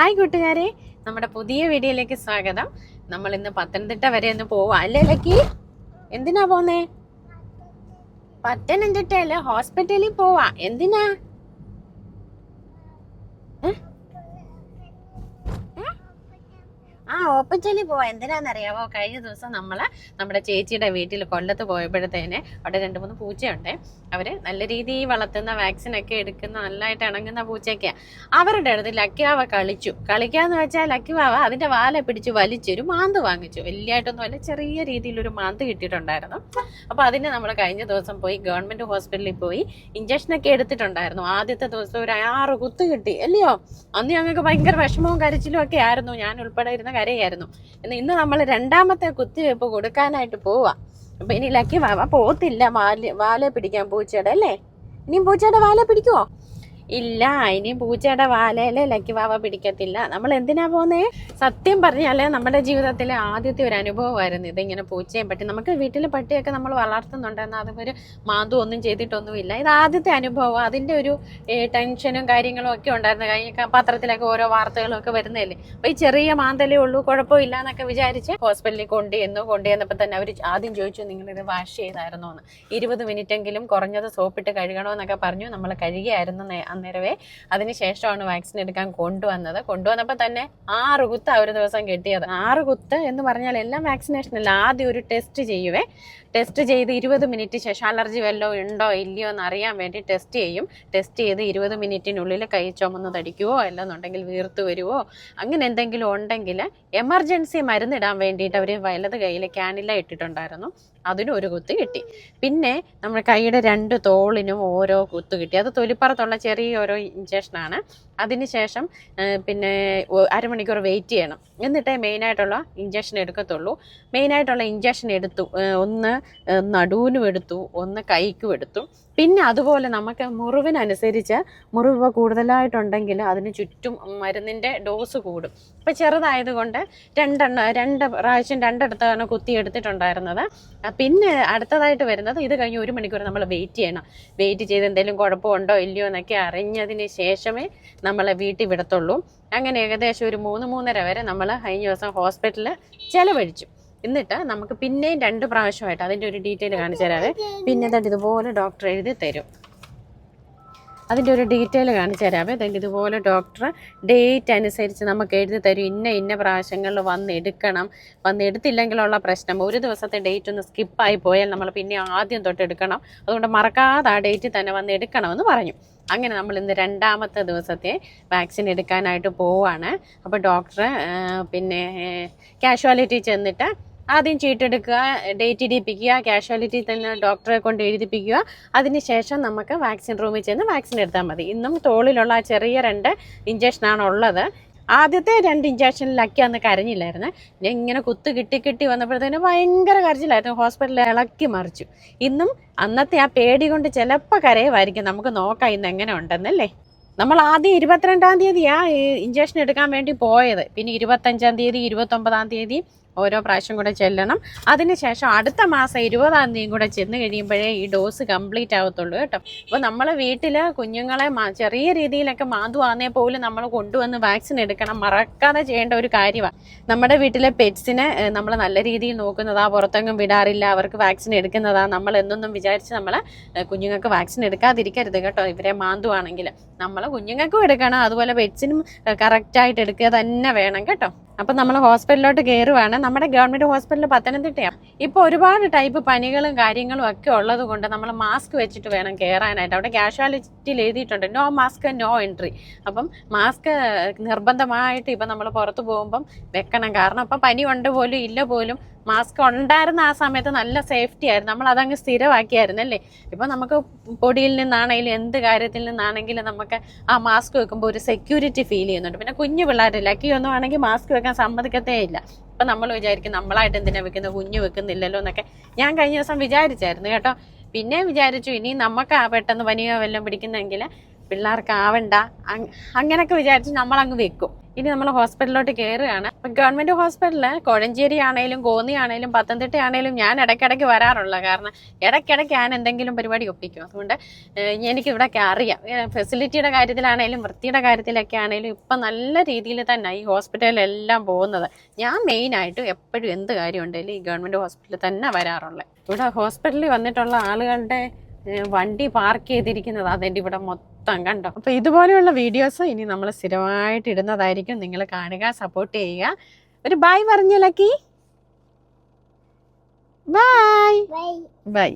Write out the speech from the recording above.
Hi കൂട്ടുകാരെ നമ്മുടെ പുതിയ വീഡിയോയിലേക്ക് സ്വാഗതം. നമ്മൾ ഇന്ന് പത്തനംതിട്ട വരെ ഒന്ന് പോവാം. അല്ലേ ലക്കി? എന്തിനാ പോന്നേ? പത്തനംതിട്ടയിൽ ഹോസ്പിറ്റലിൽ പോവാ. എന്തിനാ? ഓപ്പച്ചലി പോവാ. എന്തിനാന്നറിയാവോ? കഴിഞ്ഞ ദിവസം നമ്മൾ നമ്മുടെ ചേച്ചിയുടെ വീട്ടിൽ കൊല്ലത്ത് പോയപ്പോഴത്തേന് അവിടെ രണ്ട് മൂന്ന് പൂച്ചയുണ്ടേ. അവർ നല്ല രീതിയിൽ വളർത്തുന്ന വാക്സിൻ ഒക്കെ എടുക്കുന്ന നല്ലതായിട്ട് ഇണങ്ങുന്ന പൂച്ചയൊക്കെയാണ് അവരുടെ അടുത്ത് ലക്കിവാവ കളിച്ചു. കളിക്കാന്ന് വെച്ചാൽ ലക്കിവാവ അതിന്റെ വാല പിടിച്ച് വലിച്ചൊരു മാന്ത് വാങ്ങിച്ചു. വലിയായിട്ടൊന്നും അല്ല ചെറിയ രീതിയിൽ ഒരു മാന്ത് കിട്ടിയിട്ടുണ്ടായിരുന്നു. അപ്പോൾ അതിന് നമ്മൾ കഴിഞ്ഞ ദിവസം പോയി ഗവൺമെന്റ് ഹോസ്പിറ്റലിൽ പോയി ഇഞ്ചക്ഷൻ ഒക്കെ എടുത്തിട്ടുണ്ടായിരുന്നു. ആദ്യത്തെ ദിവസം ഒരു ആറ് കുത്ത് കിട്ടി. അല്ലയോ? അന്ന് ഞങ്ങൾക്ക് ഭയങ്കര വിഷമവും കരച്ചിലും ഒക്കെ ആയിരുന്നു. ഞാൻ ഉൾപ്പെടെ ഇരുന്ന കരയായിരുന്നു എന്നാൽ ഇന്ന് നമ്മൾ രണ്ടാമത്തെ കുത്തിവെപ്പ് കൊടുക്കാനായിട്ട് പോവാ. അപ്പൊ ഇനി ലക്കി വാ പോത്തില്ല. വാൽ വാല പിടിക്കാൻ പൂച്ചയുടെ അല്ലേ? ഇനിയും പൂച്ചയുടെ വാല പിടിക്കുവോ? ഇല്ല ഇനി പൂച്ചയുടെ വാലയിലെ ലക്കി വാവ പിടിക്കത്തില്ല. നമ്മൾ എന്തിനാ പോകുന്നേ സത്യം പറഞ്ഞാൽ നമ്മുടെ ജീവിതത്തിലെ ആദ്യത്തെ ഒരു അനുഭവമായിരുന്നു ഇതിങ്ങനെ പൂച്ചയും പട്ടി നമുക്ക് വീട്ടിൽ പട്ടിയൊക്കെ നമ്മൾ വളർത്തുന്നുണ്ടെന്ന് അതുപോലെ മാന്തു ഒന്നും ചെയ്തിട്ടൊന്നുമില്ല. ഇത് ആദ്യത്തെ അനുഭവം. അതിന്റെ ഒരു ടെൻഷനും കാര്യങ്ങളും ഒക്കെ ഉണ്ടായിരുന്നു. കഴിഞ്ഞ പത്രത്തിലൊക്കെ ഓരോ വാർത്തകളൊക്കെ വരുന്നതല്ലേ? അപ്പൊ ഈ ചെറിയ മാന്തലേ ഉള്ളൂ കുഴപ്പമില്ല എന്നൊക്കെ വിചാരിച്ച് ഹോസ്പിറ്റലിൽ കൊണ്ടുവന്നു കൊണ്ടുവന്നപ്പോൾ തന്നെ അവർ ആദ്യം ചോദിച്ചു നിങ്ങളിത് വാഷ് ചെയ്തായിരുന്നോ? എന്ന്. ഇരുപത് മിനിറ്റ് എങ്കിലും കുറഞ്ഞത് സോപ്പിട്ട് കഴുകണമെന്നൊക്കെ പറഞ്ഞു. നമ്മൾ കഴുകിയായിരുന്നു അന്നേരവേ അതിനുശേഷമാണ് വാക്സിൻ എടുക്കാൻ കൊണ്ടുവന്നത്. കൊണ്ടുവന്നപ്പോൾ തന്നെ ആറ് കുത്ത് ഒരു ദിവസം കിട്ടിയത്. ആറ് കുത്ത് എന്ന് പറഞ്ഞാൽ എല്ലാം വാക്സിനേഷൻ അല്ല. ആദ്യം ഒരു ടെസ്റ്റ് ചെയ്യുവേ. ടെസ്റ്റ് ചെയ്ത് ഇരുപത് മിനിറ്റ് ശേഷം അലർജി വല്ലതും ഉണ്ടോ ഇല്ലയോ എന്ന് അറിയാൻ വേണ്ടി ടെസ്റ്റ് ചെയ്യും. ടെസ്റ്റ് ചെയ്ത് ഇരുപത് മിനിറ്റിനുള്ളിൽ കൈ ചുമന്ന് തടിക്കുവോ അല്ലെന്നുണ്ടെങ്കിൽ വീർത്ത് വരുവോ അങ്ങനെ എന്തെങ്കിലും ഉണ്ടെങ്കിൽ എമർജൻസി മരുന്നിടാൻ വേണ്ടിയിട്ട് അവർ വലത് കയ്യിൽ ക്യാനില ഇട്ടിട്ടുണ്ടായിരുന്നു. അതിനും ഒരു കുത്ത് കിട്ടി. പിന്നെ നമ്മുടെ കൈയുടെ രണ്ട് തോളിനും ഓരോ കുത്ത് കിട്ടി. അത് തൊലിപ്പുറത്തുള്ള ചെറിയ ഓരോ ഇഞ്ചക്ഷനാണ് അതിനുശേഷം ശേഷം പിന്നെ അരമണിക്കൂർ വെയിറ്റ് ചെയ്യണം. എന്നിട്ടേ മെയിനായിട്ടുള്ള ഇഞ്ചക്ഷൻ എടുക്കത്തുള്ളൂ. മെയിനായിട്ടുള്ള ഇഞ്ചക്ഷൻ എടുത്തു ഒന്ന് നടുവിനും എടുത്തു ഒന്ന് കൈക്കും എടുത്തു. പിന്നെ അതുപോലെ നമുക്ക് മുറിവിനനുസരിച്ച് മുറിവ് കൂടുതലായിട്ടുണ്ടെങ്കിൽ അതിന് ചുറ്റും മരുന്നിന്റെ ഡോസ് കൂടും. ഇപ്പം ചെറുതായതുകൊണ്ട് രണ്ടെണ്ണം രണ്ട് പ്രാവശ്യം രണ്ടിടത്താണ് കുത്തി എടുത്തിട്ടുണ്ടായിരുന്നത്. ആ, പിന്നെ അടുത്തതായിട്ട് വരുന്നത് ഇത് കഴിഞ്ഞ് ഒരു മണിക്കൂർ നമ്മൾ വെയിറ്റ് ചെയ്യണം. വെയിറ്റ് ചെയ്ത് എന്തെങ്കിലും കുഴപ്പമുണ്ടോ ഇല്ലയോ എന്നൊക്കെ അറിഞ്ഞതിന് ശേഷമേ നമ്മളെ വീട്ടിൽ വിടത്തുള്ളൂ. അങ്ങനെ ഏകദേശം ഒരു മൂന്ന് മൂന്നര വരെ നമ്മൾ കഴിഞ്ഞ ദിവസം ഹോസ്പിറ്റലിൽ ചെലവഴിച്ചു. എന്നിട്ട് നമുക്ക് പിന്നെയും രണ്ട് പ്രാവശ്യമായിട്ട് അതിന്റെ ഒരു ഡീറ്റെയിൽ കാണിച്ചു തരാതെ പിന്നെ ഇതുപോലെ ഡോക്ടർ എഴുതി തരും. അതിന്റെ ഒരു ഡീറ്റെയിൽ കാണിച്ചു തരാമേ ദാ ഇതുപോലെ ഡോക്ടർ ഡേറ്റ് അനുസരിച്ച് നമുക്ക് എഴുതി തരും. ഇന്ന ഇന്ന പ്രാവശ്യങ്ങളിൽ വന്ന് എടുക്കണം. വന്ന് എടുത്തില്ലെങ്കിലുള്ള പ്രശ്നം. ഒരു ദിവസത്തെ ഡേറ്റ് ഒന്ന് സ്കിപ്പായി പോയാൽ നമ്മൾ പിന്നെ ആദ്യം തൊട്ട് എടുക്കണം. അതുകൊണ്ട് മറക്കാതെ ആ ഡേറ്റ് തന്നെ വന്ന് എടുക്കണമെന്ന് പറഞ്ഞു. അങ്ങനെ നമ്മൾ ഇന്ന് രണ്ടാമത്തെ ദിവസത്തെ വാക്സിൻ എടുക്കാനായിട്ട് പോവാണ്. അപ്പോൾ ഡോക്ടർ പിന്നെ കാഷ്വാലിറ്റി ചെന്നിട്ട് ആദ്യം ചീട്ടെടുക്കുക ഡേറ്റ് ഇടിപ്പിക്കുക കാഷ്വാലിറ്റി തന്നെ ഡോക്ടറെ കൊണ്ട് എഴുതിപ്പിക്കുക. അതിനുശേഷം നമുക്ക് വാക്സിൻ റൂമിൽ ചെന്ന് വാക്സിൻ എടുത്താൽ മതി. ഇന്നും തോളിലുള്ള ആ ചെറിയ രണ്ട് ഇഞ്ചക്ഷനാണ് ഉള്ളത്. ആദ്യത്തെ രണ്ട് ഇഞ്ചക്ഷനിലൊക്കെ അന്ന് കരഞ്ഞില്ലായിരുന്നു? ഞാൻ ഇങ്ങനെ കുത്ത് കിട്ടി കിട്ടി വന്നപ്പോഴത്തേനും ഭയങ്കര കരച്ചിലായിരുന്നു. ഹോസ്പിറ്റലിൽ ഇളക്കി മറിച്ചു. ഇന്നും അന്നത്തെ ആ പേടി കൊണ്ട് ചിലപ്പോൾ കരയുമായിരിക്കും. നമുക്ക് നോക്കാം ഇന്ന് എങ്ങനെ ഉണ്ടെന്നല്ലേ? നമ്മൾ ആദ്യം ഇരുപത്തിരണ്ടാം തീയതിയാ ഇഞ്ചക്ഷൻ എടുക്കാൻ വേണ്ടി പോയത്. പിന്നെ ഇരുപത്തഞ്ചാം തീയതി ഇരുപത്തൊമ്പതാം തീയതി ഓരോ പ്രാവശ്യം കൂടെ ചെല്ലണം. അതിനുശേഷം അടുത്ത മാസം ഇരുപതാം തീയതി കൂടെ ചെന്ന് കഴിയുമ്പോഴേ ഈ ഡോസ് കംപ്ലീറ്റ് ആവത്തുള്ളൂ കേട്ടോ. അപ്പോൾ നമ്മൾ വീട്ടിൽ കുഞ്ഞുങ്ങളെ ചെറിയ രീതിയിലൊക്കെ മാതുവാന്നേ പോലും നമ്മൾ കൊണ്ടുവന്ന് വാക്സിൻ എടുക്കണം. മറക്കാതെ ചെയ്യേണ്ട ഒരു കാര്യമാണ് നമ്മുടെ വീട്ടിലെ പെറ്റ്സിനെ നമ്മൾ നല്ല രീതിയിൽ നോക്കുന്നതാ പുറത്തെങ്ങും വിടാറില്ല അവർക്ക് വാക്സിൻ എടുക്കുന്നതാ. നമ്മൾ എന്നൊന്നും വിചാരിച്ച് നമ്മൾ കുഞ്ഞുങ്ങൾക്ക് വാക്സിൻ എടുക്കാതിരിക്കരുത് കേട്ടോ. ഇവരെ മാന്തുവാണെങ്കിൽ നമ്മൾ കുഞ്ഞുങ്ങൾക്കും എടുക്കണം. അതുപോലെ പെറ്റ്സിനും കറക്റ്റായിട്ട് എടുക്കുക തന്നെ വേണം കേട്ടോ. അപ്പം നമ്മൾ ഹോസ്പിറ്റലിലോട്ട് കയറുവാണ് നമ്മുടെ ഗവൺമെന്റ് ഹോസ്പിറ്റൽ പത്തനംതിട്ടയാണ് ഇപ്പോൾ ഒരുപാട് ടൈപ്പ് പനികളും കാര്യങ്ങളും ഒക്കെ ഉള്ളത് കൊണ്ട് നമ്മൾ മാസ്ക് വെച്ചിട്ട് വേണം കയറാനായിട്ട് അവിടെ കാഷ്വാലിറ്റിയിൽ എഴുതിയിട്ടുണ്ട് നോ മാസ്ക് നോ എൻട്രി അപ്പം മാസ്ക് നിർബന്ധമായിട്ട് ഇപ്പം നമ്മൾ പുറത്ത് പോകുമ്പം വെക്കണം. കാരണം അപ്പം പനി ഉണ്ട് പോലും ഇല്ല പോലും മാസ്ക് ഉണ്ടായിരുന്ന ആ സമയത്ത് നല്ല സേഫ്റ്റി ആയിരുന്നു. നമ്മൾ അതങ്ങ് സ്ഥിരമാക്കിയായിരുന്നു അല്ലേ ഇപ്പം നമുക്ക് പൊടിയിൽ നിന്നാണെങ്കിലും എന്ത് കാര്യത്തിൽ നിന്നാണെങ്കിലും നമുക്ക് ആ മാസ്ക് വെക്കുമ്പോൾ ഒരു സെക്യൂരിറ്റി ഫീൽ ചെയ്യുന്നുണ്ട്. പിന്നെ കുഞ്ഞു പിള്ളേർ ലക്കി ഒന്നും ആണെങ്കിൽ മാസ്ക് വെക്കാൻ സമ്മതിക്കത്തേ ഇല്ല. അപ്പം നമ്മൾ വിചാരിക്കും നമ്മളായിട്ട് എന്തിനാ വെക്കുന്നത്? കുഞ്ഞു വെക്കുന്നില്ലല്ലോ എന്നൊക്കെ. ഞാൻ കഴിഞ്ഞ ദിവസം വിചാരിച്ചായിരുന്നു കേട്ടോ. പിന്നെ വിചാരിച്ചു ഇനി നമുക്ക് ആ പെട്ടെന്ന് പനിയോ വല്ലതും പിടിക്കുന്നെങ്കിൽ പിള്ളേർക്ക് ആവണ്ട. അങ്- അങ്ങനെയൊക്കെ വിചാരിച്ച് നമ്മൾ അങ്ങ് വെക്കും. ഇനി നമ്മൾ ഹോസ്പിറ്റലിലോട്ട് കയറുകയാണ് ഗവൺമെന്റ് ഹോസ്പിറ്റലിൽ കോഴഞ്ചേരി ആണേലും കോന്നി ആണേലും പത്തനംതിട്ട ആണേലും ഞാൻ ഇടയ്ക്കിടയ്ക്ക് വരാറുള്ള കാരണം ഇടയ്ക്കിടയ്ക്ക് ഞാൻ എന്തെങ്കിലും പരിപാടി ഒപ്പിക്കും. അതുകൊണ്ട് എനിക്ക് ഇവിടെ അറിയാം. ഫെസിലിറ്റിയുടെ കാര്യത്തിലാണേലും വൃത്തിയുടെ കാര്യത്തിലൊക്കെ ആണേലും ഇപ്പം നല്ല രീതിയിൽ തന്നെ ഈ ഹോസ്പിറ്റലിലെല്ലാം പോകുന്നത്. ഞാൻ മെയിനായിട്ട് എപ്പോഴും എന്ത് കാര്യം ഉണ്ടെങ്കിലും ഈ ഗവൺമെന്റ് ഹോസ്പിറ്റലിൽ തന്നെ വരാറുള്ളത് ഇവിടെ ഹോസ്പിറ്റലിൽ വന്നിട്ടുള്ള ആളുകളുടെ വണ്ടി പാർക്ക് ചെയ്തിരിക്കുന്നത് അതെന്റെ ഇവിടെ മൊത്തം കണ്ടോ? അപ്പോൾ ഇതുപോലെയുള്ള വീഡിയോസ് ഇനി നമ്മൾ സ്ഥിരമായിട്ട് ഇടുന്നതായിരിക്കും. നിങ്ങൾ കാണുക സപ്പോർട്ട് ചെയ്യുക. ഒരു ബായ് പറഞ്ഞിലക്കി ബായ് ബൈ ബൈ